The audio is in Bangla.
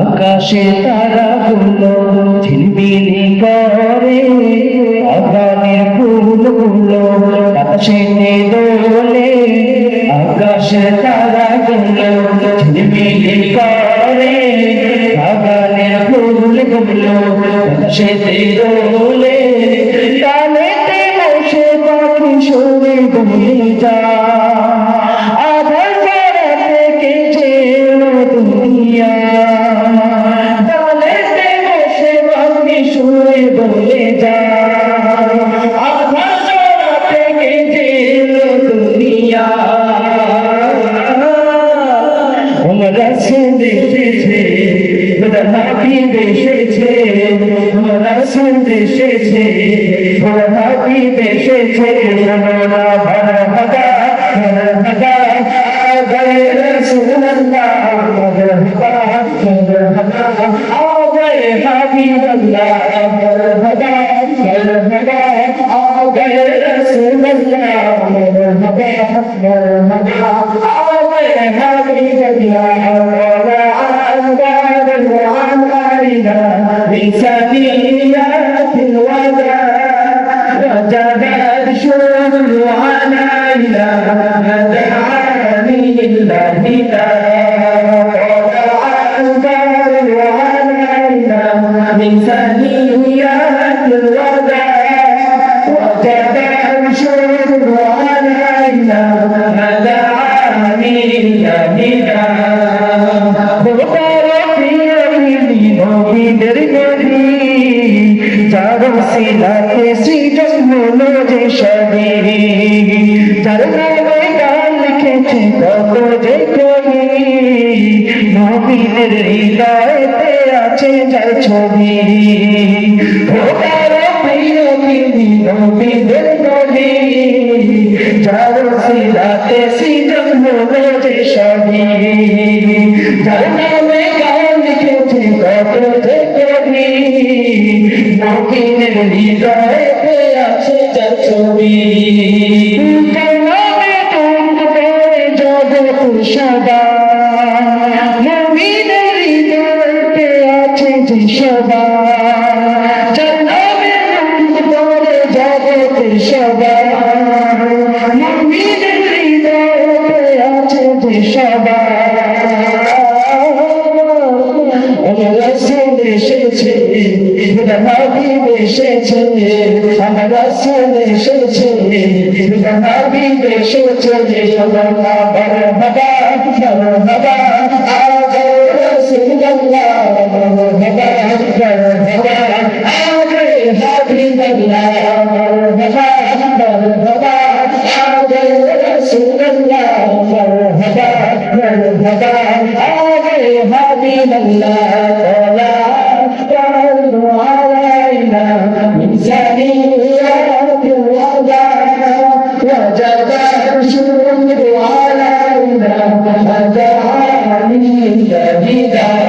আকাশে তারা গুলো ঝিলমিলি করে আগানের ফুলগুলো আকাশে দোলে আকাশে তারা গুলো ঝিলমিলি করে আগানের ফুলগুলো আকাশে দোলে তালেতে বসে পাখি সরে হাবি বেসেছে আমরা সে দেখেছে হাবি বেসেছে সোনা ভরা ভগা ভরা ভগা গয়ে রসুল আল্লাহ ভরা ভগা ভরা ভগা আ গয়ে হাবিব আল্লাহ ভরা ভগা ভরা ভগা আ গয়ে রসুল আল্লাহ ভরা ভগা ভরা ভগা আ গয়ে হাবিব আল্লাহ من بسفينة الوداع وجب الشمل علينا دعاني المهدى من ثنيات الوداع وجب الشكر علينا সিলাতে সৃজন হলো যে সবই যার নামে গান লিখেছে কত যে কবি। নবীনের হৃদয়তে আছে যার ছবি। ভোটার প্রিয় তিনি নবীদের নবী যার সিলাতে সৃজন হলো যে সবই যার নামে গান লিখেছে কত যে নবীনের হৃদয়তে আছে যার ছবি। যার নামে তুম করে জগৎ সদা নবীনের হৃদয়তে আছে যে সদা যার নামে তুম করে জগৎ সদা নবীনের হৃদয়তে আছে যে সদা এসেছে আমার রাসূল এসেছে হাবিব এসেছে সদা মারহাবা মারহাবা আগে রাসূলুল্লাহ মারহাবা মারহাবা আগে হাবিবাল্লাহ মারহাবা মারহাবা আগে রাসূলুল্লাহ মারহাবা মারহাবা আগে হাবিবাল্লাহ علينا فتح علي شديدا.